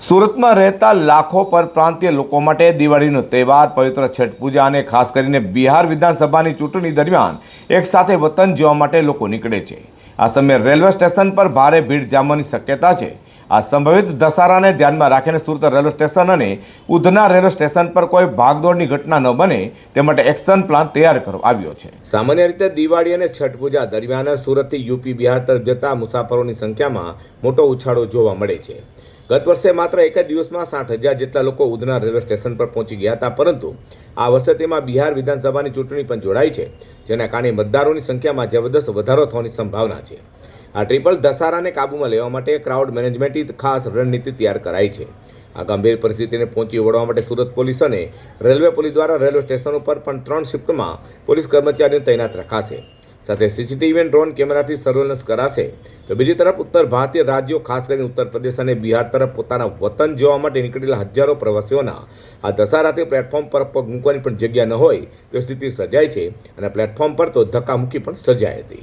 સુરતમાં રહેતા લાખો પરપ્રાંતીય લોકો માટે દિવાળીનો તહેવાર, પવિત્ર છઠ પૂજા અને ખાસ કરીને બિહાર વિધાનસભાની ચૂંટણી દરમિયાન એક સાથે વતન જવા માટે લોકો નીકળે છે. આ સમયે રેલવે સ્ટેશન પર ભારે ભીડ જામવાની શક્યતા છે. આ સંભવિત દશહરાને ધ્યાનમાં રાખીને સુરત રેલવે સ્ટેશન અને ઉધના રેલવે સ્ટેશન પર કોઈ ભાગદોડની ઘટના ન બને તે માટે એક્શન પ્લાન તૈયાર કરવામાં આવ્યો છે. સામાન્ય રીતે દિવાળી અને છઠ પૂજા દરમિયાન સુરતથી યુપી, બિહાર તરફ જતા મુસાફરોની સંખ્યામાં મોટો ઉછાળો જોવા મળે છે. ગત વર્ષે માત્ર એક જ દિવસમાં સાઠ હજાર જેટલા લોકો ઉધના રેલવે સ્ટેશન પર પહોંચી ગયા હતા, પરંતુ આ વર્ષે તેમાં બિહાર વિધાનસભાની ચૂંટણી પણ જોડાઈ છે, જેના કારણે મતદારોની સંખ્યામાં જબરદસ્ત વધારો થવાની સંભાવના છે. આ ટ્રિપલ ધસારાને કાબૂમાં લેવા માટે ક્રાઉડ મેનેજમેન્ટની ખાસ રણનીતિ તૈયાર કરાઈ છે. આ ગંભીર પરિસ્થિતિને પહોંચી વળવા માટે સુરત પોલીસ અને રેલવે પોલીસ દ્વારા રેલવે સ્ટેશન ઉપર પણ ત્રણ શિફ્ટમાં પોલીસ કર્મચારીઓ તૈનાત રખાશે. સાથે સીસીટીવી અને ડ્રોન કેમેરાથી સર્વેલન્સ કરાશે. તો બીજી તરફ ઉત્તર ભારતીય રાજ્યો, ખાસ કરીને ઉત્તર પ્રદેશ અને બિહાર તરફ પોતાના વતન જોવા માટે નીકળેલા હજારો પ્રવાસીઓના આ દશહરાથી પ્લેટફોર્મ પર પગ મૂકવાની પણ જગ્યા ન હોય તો સ્થિતિ સર્જાય છે અને પ્લેટફોર્મ પર તો ધક્કામુક્કી પણ સર્જાઈ હતી.